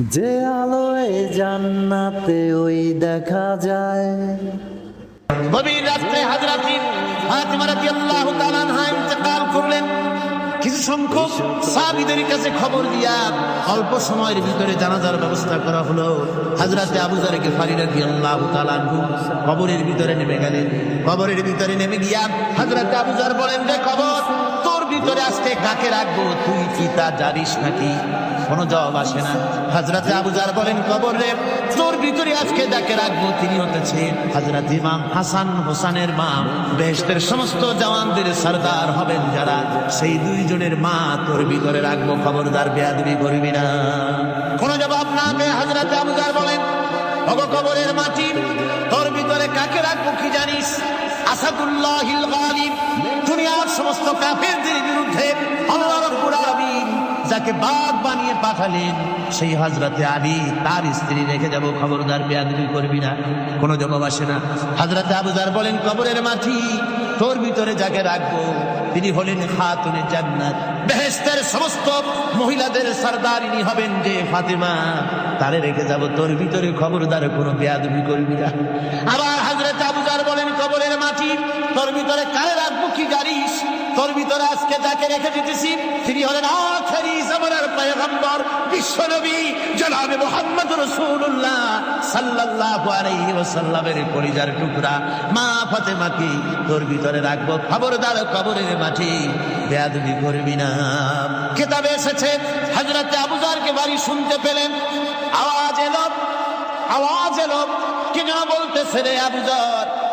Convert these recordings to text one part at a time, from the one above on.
যে আলোয় জান্নাতে ওই দেখা যায়। গভীর রাত্রে হাজরাতি ফাতিমা রাদিয়াল্লাহু তাআলা আনহা ইন্তেকাল করলেন। কিছু সংখ্যক সাহাবীদের কাছে খবর দিয়া অল্প সময়ের ভিতরে জানাজার ব্যবস্থা করা হলো। হাজরাতে আবু জার গিফারি রাদিয়াল্লাহু তাআলা আনহু কবরের ভিতরে নেমে গেলেন। কবরের ভিতরে নেমে গিয়া হাজরাতে আবু জার বলেন রে কবর তোর ভিতরে আজকে কাকে রাখব? তুই জানিস নাকি? কোনো জবাব আসে না। হাজরাতে আবু জার বলেন, কবর রে তোর ভিতরে আজকে রাখব তিনি হতেছেন হাজরাত ইমাম হাসান হোসানের মা। বেহেশতের সমস্ত জওয়ানদের সর্দার হবেন যারা। সেই দুইজনের মা তোর ভিতরে রাখব। খবরদার বেয়াদবি করবি না। কোনো জবাব না পেয়ে হাজরাতে আবু জার বলেন মাটি, তোর ভিতরে কাকে রাখব কি জানিস? আসাদুল্লাহিল গালিব। দুনিয়ার সমস্ত কাফেরদের যাকে বাঘ বানিয়ে পাঠালেন। সেই হাজরাতে আলী তার স্ত্রী রেখে যাব, খবরদার বেয়াদবি করবি না। কোনো জবাব আসে না। হাজরাতে আবুজার বলেন, কবরের মাটি তোর ভিতরে যাকে রাখব? তিনি হলেন খাতুনে জান্নাত। বেহেস্তের সমস্ত মহিলাদের সর্দারিনী হবেন যে ফাতেমা। তারে রেখে যাব, তোর ভিতরে খবরদার কোনো বেয়াদবি করবি না। আবার হাজরত আবুজার বলেন, কবরের মাটি তোর ভিতরে কারে রাখব? কি জানিস তোর ভিতরে আজকে যাকে রেখে দিতেছি, তিনি হলেন আখেরি পয়গম্বর, বিশ্বনবী জনাবে মুহাম্মদ রাসূলুল্লাহ সাল্লাল্লাহু আলাইহি ওয়াসাল্লামের কলিজার টুকরা। মা ফাতেমাকে তোর ভিতরে রাখব, খবরদার কবরের মাটি বেয়াদবি করবি না। কিতাবে এসেছে, হযরতে আবুজারকে বাড়ি শুনতে পেলেন। আওয়াজ এলো আওয়াজ এলো। কি যেন বলতেছে রে আবুজার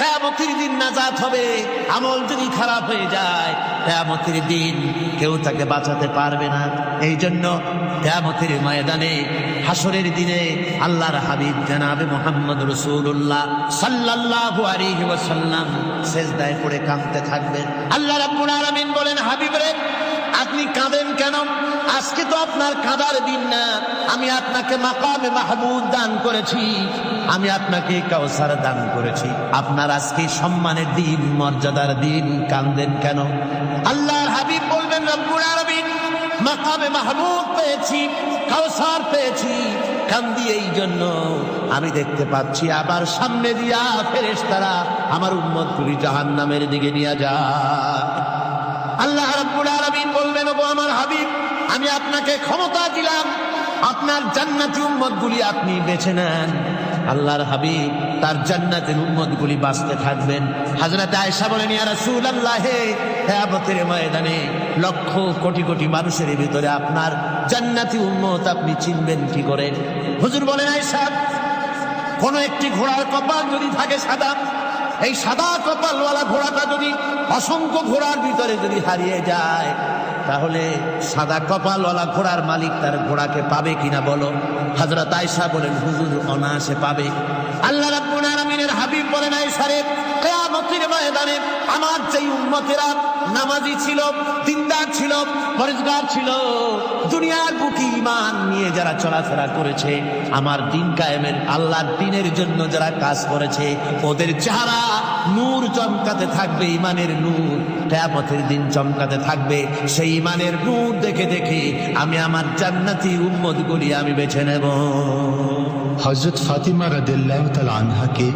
কেয়ামতের দিন নাজাত হবে, আমল যদি খারাপ হয়ে যায়, কেয়ামতের দিন কেউ তাকে বাঁচাতে পারবে না। এই জন্য কেয়ামতের ময়দানে হাসরের দিনে আল্লাহর হাবিব জানাবে মোহাম্মদ রসুল্লাহ সাল্লাল্লাহু আলাইহি ওয়াসাল্লাম, সেজদায় পড়ে কাঁদতে থাকবেন। আল্লাহ রাব্বুল আলামিন বলেন, হাবিব রে আপনি কাঁদেন কেন? আজকে তো আপনার কাঁদার দিন না। আমি আপনাকে মাকামে মাহমুদ দান করেছি। আমি আপনাকে কাউসার দান করেছি। আপনার আজকে সম্মানের দিন, মর্যাদার দিন। কান্দেন কেন? আল্লাহর হাবিব বলবেন, রব্বুল মাকামে মাহমুদ পেয়েছি কাউসার পেয়েছি। কান্দি এই জন্য। আমি দেখতে পাচ্ছি, আবার সামনে দিয়া ফেরেশতারা আমার উম্মত জাহান্নামের দিকে নিয়ে যায়। আল্লাহ রাব্বুল আলামিন বলবেন ওগো আমার হাবিব আমি আপনাকে ক্ষমতা দিলাম। আপনার জান্নাতি উম্মতগুলি আপনি বেছে নেন। আল্লাহর হাবিব তার জান্নাতের উম্মতগুলি বাঁচতে থাকবেন। হাজরত আয়েশা বলেন, ইয়া রাসূলুল্লাহ, হে কিয়ামতের ময়দানে লক্ষ কোটি কোটি মানুষের ভিতরে আপনার জান্নাতি উম্মত আপনি চিনবেন কি করে? হুজুর বলেন, আয়েশা, কোন একটি ঘোড়ার কপাল যদি থাকে সাদা এই সাদা কপালওয়ালা ঘোড়াটা যদি অসংখ্য ঘোড়ার ভিতরে যদি হারিয়ে যায়, তাহলে সাদা কপালওয়ালা ঘোড়ার মালিক তার ঘোড়াকে পাবে কিনা বলো? হাজরত আয়সা বলেন, হুজুর অনায়াসে পাবে। আল্লাহ রাব্বুল হাবিব বলেন আয়েশা রে কিয়ামতের ময়দানে আমার যেই উম্মতেরা নামাজি ছিল, দিনদার ছিল পরেজগার ছিল, দুনিয়ার বুকি ইমান নিয়ে যারা চলাফেরা করেছে, আমার দিন কায়েমের আল্লাহর দিনের জন্য যারা কাজ করেছে, ওদের চেহারা নূর চমকাতে থাকবে ইমানের নূর কেয়ামতের দিন চমকাতে থাকবে। সেই ইমানের নূর দেখে দেখে আমি আমার জান্নাতি উম্মত গুলি আমি বেছে নেব। হজরত ফাতিমা রাদিল্লাহ তাল আনহাকে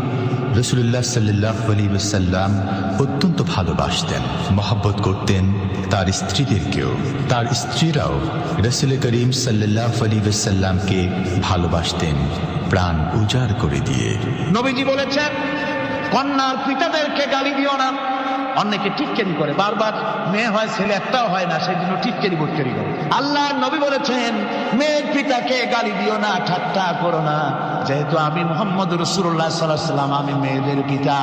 রসুল্লাহ সাল্লাহ আলী সাল্লাম অত্যন্ত ভালোবাসতেন, মহাব্বত করতেন তার স্ত্রীদেরকেও। তার স্ত্রীরাও রসুল করিম সাল্লাহ আলী ভালোবাসতেন, প্রাণ উজাড় করে দিয়ে। নবীজি বলেছেন, কন্যার পিতাদেরকে গালি দিও না। অনেকে টিটকেরি করে। বারবার মেয়ে হয়, ছেলে একটাও হয় না, সেই জন্য টিটকেরি বুটকেরি করে। আল্লাহ নবী বলেছেন, মেয়ের পিতাকে গালি দিও না, ঠাট্টা করো না। যেহেতু আমি মোহাম্মদ রসুল্লাহ সাল্লাম আমি মেয়েদের পিতা।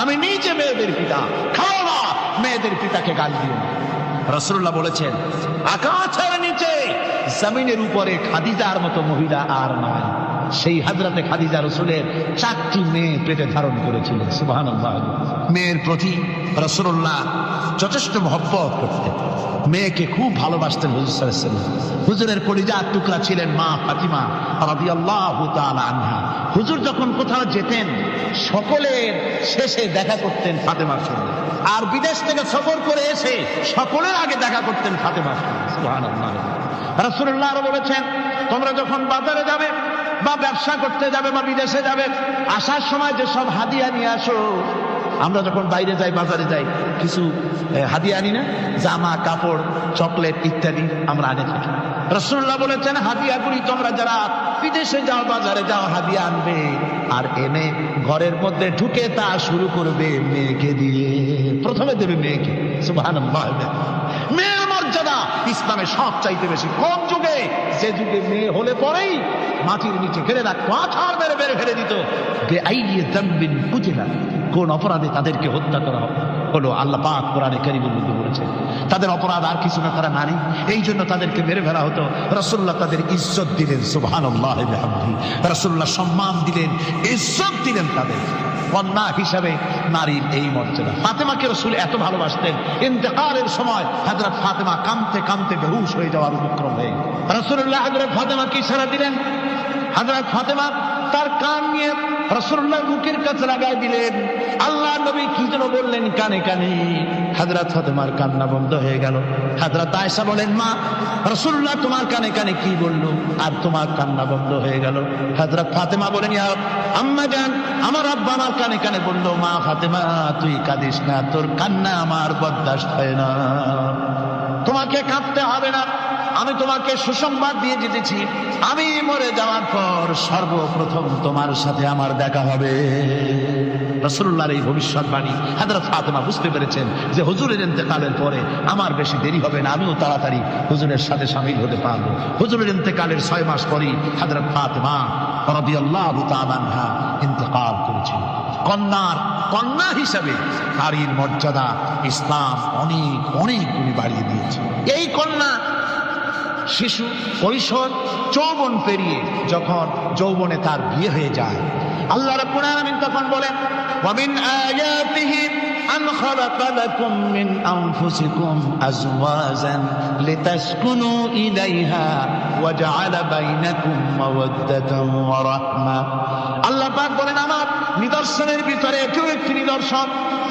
আমি নিজে মেয়েদের পিতা। খাও না, মেয়েদের পিতাকে গালি দিও না। রসুল্লাহ বলেছেন, আকাশের নিচে, জমিনের উপরে খাদিজার মতো মহিলা আর নয়। সেই হাজরাতে খাদিজা রসুলের চারটি মেয়ে পেটে ধারণ করেছিলেন সুবাহ মেয়ের প্রতি রসুল্লাহ যথেষ্ট মহব্বত করতেন। মেয়েকে খুব ভালোবাসতেন হুজুর হুজুরের কলিজার টুকরা ছিলেন মা ফাতিমা রাদিয়াল্লাহু তাআলা আনহা। হুজুর যখন কোথাও যেতেন, সকলের শেষে দেখা করতেন ফাতেমার সঙ্গে। আর বিদেশ থেকে সফর করে এসে সকলের আগে দেখা করতেন ফাতেমার সঙ্গে রাসূলুল্লাহ আরও বলেছেন, তোমরা যখন বাজারে যাবে বা ব্যবসা করতে যাবে বা বিদেশে যাবে, আসার সময় যে সব হাদিয়া নিয়ে আসো। আমরা যখন বাইরে যাই, বাজারে যাই, কিছু হাদিয়া আনি না? জামা, কাপড়, চকলেট ইত্যাদি আমরা আনে থাকি। রসুল্লাহ বলেছেন, হাদিয়াগুলি তোমরা যারা বিদেশে যাও, বাজারে যাও, হাদিয়া আনবে। আর এনে ঘরের মধ্যে ঢুকে তা শুরু করবে মেয়েকে দিয়ে। প্রথমে দেবে মেয়েকে। সুবহানাল্লাহ। মেয়ের মর্যাদা ইসলামে সব চাইতে বেশি কোন যুগে, যে যুগে মেয়ে হলে পরেই মাটির নিচে ফেলে রাখতো আছাড় মেরে বেড়ে ফেলে দিত। বেআইয়ে জাম্বিন কুতিলা কোন অপরাধে তাদেরকে হত্যা করা হলো আল্লাহ পাক কোরআনে কারিমের মধ্যে বলেছে, তাদের অপরাধ আর কিছু না, তারা নারী। এই জন্য তাদেরকে মেরে ফেলা হতো। রসুল্লাহ তাদের ইজ্জত দিলেন বিহামদি। রসুল্লাহ সম্মান দিলেন, ইজ্জত দিলেন তাদের। কন্যা হিসাবে নারীর এই মর্যাদা। ফাতেমাকে রসুল এত ভালোবাসতেন। ইন্তেকালের সময় হাজরত ফাতেমা কামতে কামতে বেহুশ হয়ে যাওয়ার উপক্রম হয়ে রসুল্লাহ হাজরত ফাতেমাকে সারা দিলেন। হাজরত ফাতেমা তার কান নিয়ে রসুল্লাহ মুখের কাছে লাগাই দিলেন। আল্লাহ নবী কি যেন বললেন কানে কানে। হাজরত ফাতেমার কান্না বন্ধ হয়ে গেল। হাজরত আয়সা বলেন, মা রসুল্লাহ তোমার কানে কানে কি বলল? আর তোমার কান্না বন্ধ হয়ে গেল। হাজরত ফাতেমা বলেন আম্মা জান, আমার আব্বা আমার কানে কানে বলল, মা ফাতেমা, তুই কাঁদিস না, তোর কান্না আমার বরদাস্ত হয় না। তোমাকে কাঁদতে হবে না। আমি তোমাকে সুসংবাদ দিয়ে যেতেছি আমি মরে যাওয়ার পর সর্বপ্রথম তোমার সাথে আমার দেখা হবে। রসুল্লাহর এই ভবিষ্যৎবাণী হাজরত ফাতেমা বুঝতে পেরেছেন যে হুজুরের ইন্তেকালের পরে আমার বেশি দেরি হবে না, আমিও তাড়াতাড়ি হুজুরের সাথে সামিল হতে পারব। হুজুরের ইন্তেকালের ছয় মাস পরেই হাজরত ফাতেমা আনহা ইন্তেকাল করেছিল। কন্যার, কন্যা হিসাবে নারীর মর্যাদা ইসলাম অনেক অনেক গুণে বাড়িয়ে দিয়েছে। এই কন্যা শিশু কৈশোর যৌবন পেরিয়ে যখন যৌবনে তার বিয়ে হয়ে যায়। আল্লাহ রাব্বুল আলামিন তখন বলেন ওয়ামিন আয়াতিহি লাকুম মিন আনফুসিকুম আজওয়াজান লিতাসকুনু ইলাইহা ওয়া জাআলা বাইনাকুম মাওয়াদ্দাতান ওয়া রাহমা। আল্লাহ পাক বলেন, আমার নিদর্শনের ভিতরে এটিও একটি নিদর্শন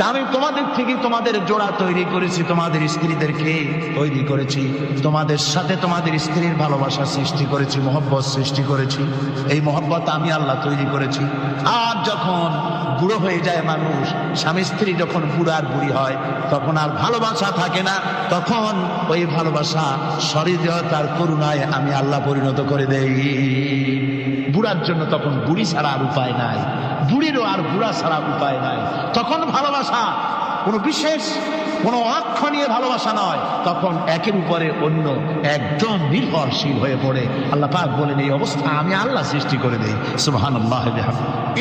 আমি তোমাদের থেকে তোমাদের জোড়া তৈরি করেছি, তোমাদের স্ত্রীদেরকে তৈরি করেছি, তোমাদের সাথে তোমাদের স্ত্রীর ভালোবাসা সৃষ্টি করেছি, মহব্বত সৃষ্টি করেছি, এই মহব্বত আমি আল্লাহ তৈরি করেছি। আর যখন বুড়ো হয়ে যায় মানুষ, স্বামী স্ত্রী যখন বুড়ো আর বুড়ি হয়, তখন আর ভালোবাসা থাকে না, তখন ওই ভালোবাসা সরিদতার করুণায় আমি আল্লাহ পরিণত করে দেই। বুড়ার জন্য তখন বুড়ি ছাড়া আর উপায় নাই। বুড়িরও আর বুড়া ছাড়া উপায় নাই। তখন ভালোবাসা কোনো বিশেষ, কোনো নিয়ে ভালোবাসা নয়। তখন একের উপরে অন্য একদম নির্ভরশীল হয়ে পড়ে। আল্লাহ পাক বলেন, এই অবস্থা আমি আল্লাহ সৃষ্টি করে দেই। সুবহান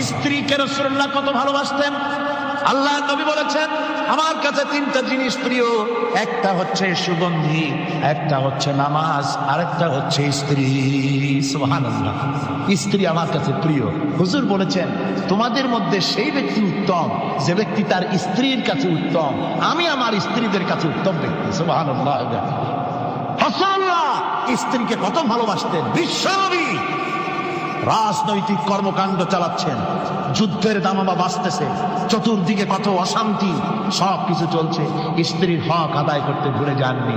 স্ত্রীকে রসুল্লাহ কত ভালোবাসতেন? আল্লাহ নবী বলেছেন, আমার কাছে তিনটা জিনিস প্রিয়। একটা হচ্ছে সুগন্ধি, একটা হচ্ছে নামাজ, আরেকটা হচ্ছে স্ত্রী। স্ত্রী আমার কাছে প্রিয়। হুজুর বলেছেন, তোমাদের মধ্যে সেই ব্যক্তি উত্তম, যে ব্যক্তি তার স্ত্রীর কাছে উত্তম। আমি আমার স্ত্রীদের কাছে উত্তম ব্যক্তি। রাসূলুল্লাহ স্ত্রীকে কত ভালোবাসতেন। বিশ্বনবী রাজনৈতিক কর্মকাণ্ড চালাচ্ছেন। যুদ্ধের দামামা বাঁচতেছে। চতুর্দিকে কত অশান্তি। সব কিছু চলছে। স্ত্রীর হক আদায় করতে ভুলে যাননি।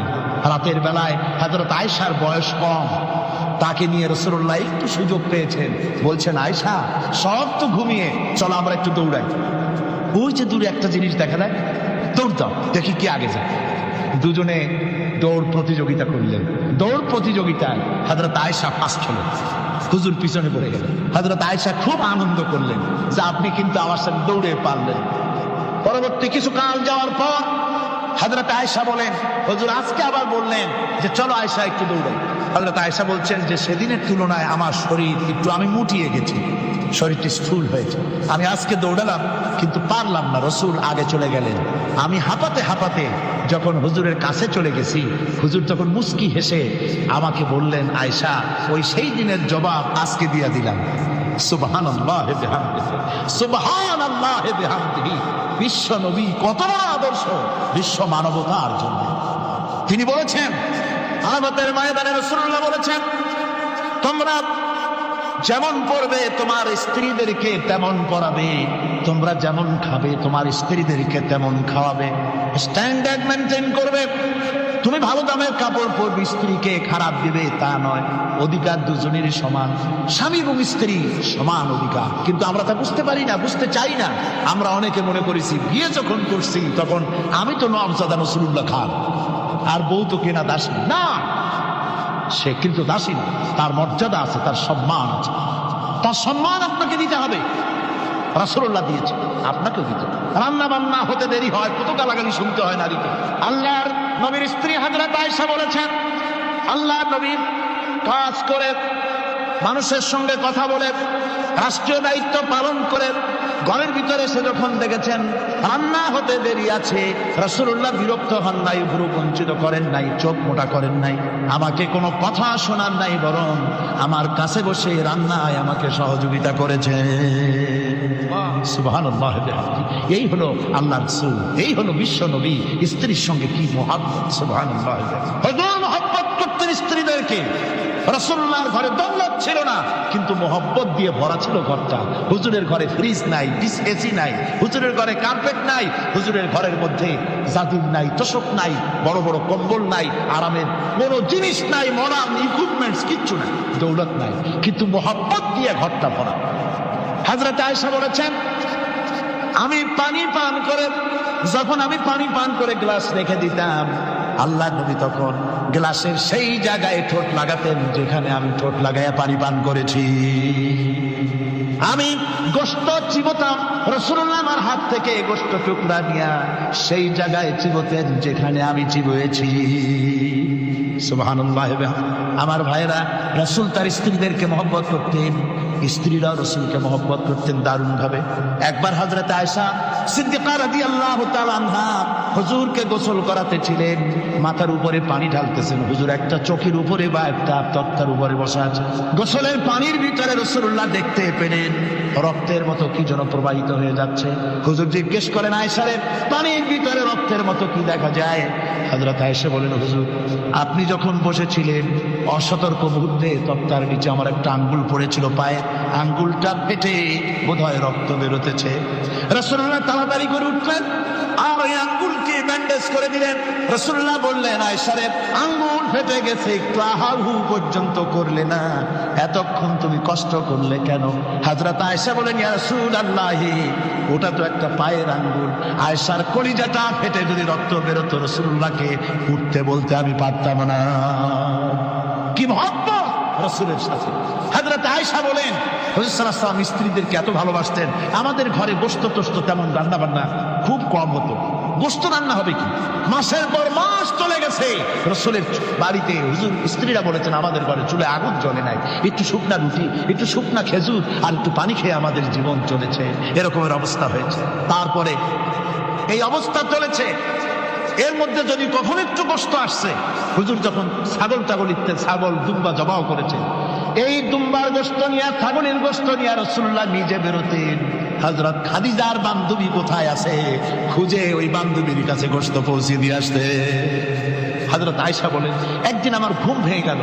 রাতের বেলায় হাজরত আয়সার বয়স কম। তাকে নিয়ে রসুল্লাহ একটু সুযোগ পেয়েছেন। বলছেন আয়সা সব তো ঘুমিয়ে। চলো আমরা একটু দৌড়াই। ওই যে দূরে একটা জিনিস দেখা যায়। দৌড় দেখি কি আগে যায়। দুজনে দৌড় প্রতিযোগিতা করলেন। দৌড় প্রতিযোগিতায় হাজরত আয়সা ফার্স্ট হলো হুজুর পিছনে পড়ে গেল হাজরত আয়সা খুব আনন্দ করলেন যে আপনি কিন্তু আমার সাথে দৌড়ে পারলেন। পরবর্তী কিছু কাল যাওয়ার পর হাজরত আয়েশা বলেন, হজুর, আজকে আবার বললেন যে চলো আয়েশা একটু দৌড়াই। হজরত আয়েশা বলছেন যে, সেদিনের তুলনায় আমার শরীর একটু, আমি মুটিয়ে গেছি। শরীরটি স্থূল হয়েছে। আমি আজকে দৌড়ালাম, কিন্তু পারলাম না। রসুল আগে চলে গেলেন। আমি হাঁপাতে হাঁপাতে যখন হুজুরের কাছে চলে গেছি, হুজুর তখন মুস্কি হেসে আমাকে বললেন, আয়েশা, ওই সেই দিনের জবাব আজকে দিয়া দিলাম। সুবহান আল্লাহ সুবহান আল্লাহ বিশ্ব নবী কত বড় আদর্শ? বিশ্ব মানবতার জন্য। তিনি বলেছেন আমাদের ময়দানে রসুল্লাহ বলেছেন, তোমরা যেমন পড়বে, তোমার স্ত্রীদেরকে তেমন পড়াবে। তোমরা যেমন খাবে, তোমার স্ত্রীদেরকে তেমন খাওয়াবে। স্ট্যান্ডার্ড মেনটেন করবে। তুমি ভালো দামের কাপড় পরবে, স্ত্রীকে খারাপ দিবে, তা নয়। অধিকার দুজনেরই সমান। স্বামী এবং স্ত্রী সমান অধিকার। কিন্তু আমরা তা বুঝতে পারি না, বুঝতে চাই না। আমরা অনেকে মনে করেছি, বিয়ে যখন করছি, তখন আমি তো নবজাদা রসুল্লাহ খান। আর বউ তো কেনা দাসী। না, সে কিন্তু দাসী না। তার মর্যাদা আছে, তার সম্মান আছে। তার সম্মান আপনাকে দিতে হবে। রাসূলুল্লাহ দিয়েছে। আপনাকেও দিতে রান্না বান্না হতে দেরি হয় কত গালাগালি শুনতে হয় নারীকে। আল্লাহর নবীর স্ত্রী হাজরা তাইসা বলেছেন, আল্লাহ নবীর কাজ করে মানুষের সঙ্গে কথা বলে, রাষ্ট্রীয় দায়িত্ব পালন করে, ঘরের ভিতরে সে যখন দেখেছেন, রান্না হতে দেরি আছে রসুল্লাহ বিরক্ত হন নাই, ভুরু বঞ্চিত করেন নাই, চোখ মোটা করেন নাই, আমাকে কোনো কথা শোনার নাই, বরং আমার কাছে বসে রান্নায় আমাকে সহযোগিতা করেছে। এই হলো আল্লাহ এই হলো বিশ্ব নবী, স্ত্রীর সঙ্গে কি মহাব্বত। হুজুর করতেন স্ত্রীদেরকে রসুল্লাহর ঘরে দৌলত ছিল না, কিন্তু মোহব্বত দিয়ে ভরা ছিল ঘরটা। হুজুরের ঘরে ফ্রিজ নাই ডিস এসি নাই, হুজুরের ঘরে কার্পেট নাই, হুজুরের ঘরের মধ্যে জাদির নাই, তোষক নাই, বড় বড় কম্বল নাই, আরামের কোনো জিনিস নাই মডার্ন ইকুইপমেন্টস কিচ্ছু নাই, দৌলত নাই, কিন্তু মোহব্বত দিয়ে ঘরটা ভরা। হাজরাতে আয়েশা বলেছেন, আমি পানি পান করে, যখন আমি পানি পান করে গ্লাস রেখে দিতাম আল্লাহ নবী তখন গ্লাসের সেই জায়গায় ঠোঁট লাগাতেন যেখানে আমি ঠোঁট লাগাইয়া পানি পান করেছি। আমি গোস্ত চিবতাম, রসুল্লাহ আমার হাত থেকে গোস্ত টুকরা নিয়া সেই জায়গায় চিবতেন যেখানে আমি চিবয়েছি। আমার ভাইরা রসুল তার স্ত্রীদেরকে মহব্বত করতেন, স্ত্রীরাও রসুলকে মহব্বত করতেন দারুণ ভাবে একবার হজরত আয়সা সিদ্দিকা রাদিয়াল্লাহু তাআলা আনহা হুজুরকে গোসল করাতে ছিলেন, মাথার উপরে পানি ঢালতেছেন। হুজুর একটা চোখের উপরে বা একটা তক্তার উপরে বসা আছে। গোসলের পানির ভিতরে রসুল্লাহ দেখতে পেলেন। রক্তের মতো কি যেন প্রবাহিত হয়ে যাচ্ছে। হুজুর জিজ্ঞেস করেন আয়সারে পানির ভিতরে রক্তের মতো কি দেখা যায়? হাজরত আয়সা বলেন, হুজুর, আপনি যখন বসেছিলেন অসতর্ক মুহূর্তে তক্তার নিচে আমার একটা আঙ্গুল পড়েছিল পায়ে আঙ্গুলটা ফেটে বোধহয় রক্ত বেরোতেছে। রসুল্লাহ তাড়াতাড়ি করে উঠলেন আর ওই আঙ্গুলকে ব্যান্ডেজ করে দিলেন। রসুল্লাহ বললেন আয়সারে আঙ্গুল ফেটে গেছে, একটু আহাহু পর্যন্ত করলে না। এতক্ষণ তুমি কষ্ট করলে কেন? হাজরত আয়সা বলেন ইয়া রসুল আল্লাহি ওটা তো একটা পায়ের আঙ্গুল। আয়সার কলিজাটা ফেটে যদি রক্ত বেরোতো রসুল্লাহকে উঠতে বলতে আমি পারতাম না। কি মহব্বত! রসুলের সাথে। হাজরত আয়সা বলেন হজরতাম স্ত্রীদেরকে এত ভালোবাসতেন, আমাদের ঘরে গোস্ত টোস্ত তেমন রান্না বান্না খুব কম হতো। গোস্ত রান্না হবে কি? মাসের পর মাস চলে গেছে। রসুলের বাড়িতে হুজুর স্ত্রীরা বলেছেন, আমাদের ঘরে চুলে আগুন জ্বলে নাই। একটু শুকনা রুটি, একটু শুকনা খেজুর আর একটু পানি খেয়ে আমাদের জীবন চলেছে। এরকমের অবস্থা হয়েছে। তারপরে এই অবস্থা চলেছে। এর মধ্যে যদি কখনো একটু কষ্ট আসছে, হুজুর যখন ছাগল টাগল ইত্যাদি, ছাগল, দুম্বা জবাও করেছে, এই দুম্বার গোস্ত নিয়ে, ছাগলের গোস্ত নিয়ে রসুল্লাহ নিজে বেরোতেন। হজরত খাদিজার বান্ধবী কোথায় আছে? খুঁজে ওই বান্ধবীর কাছে গোস্ত পৌঁছে দিয়ে আসতে। হজরত আয়সা বলেন, একদিন আমার ঘুম ভেঙে গেল।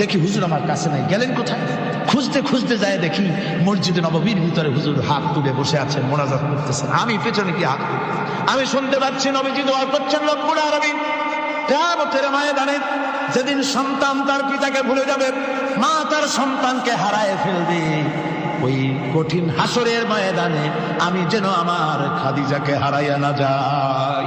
দেখি হুজুর আমার কাছে নাই। গেলেন কোথায়? খুঁজতে খুঁজতে যায় দেখি মসজিদে নববীর ভিতরে হুজুর হাত তুলে বসে আছেন, মোনাজাত করতেছেন। আমি পেছনে কি হাত আমি শুনতে পাচ্ছি নবীজি দোয়া করছেন কেয়ামতের ময়দানে যেদিন সন্তান তার পিতাকে ভুলে যাবে, মা তার সন্তানকে হারায় ফেলবে। ওই কঠিন হাসরের ময়দানে আমি যেন আমার খাদিজাকে হারাইয়া না যাই।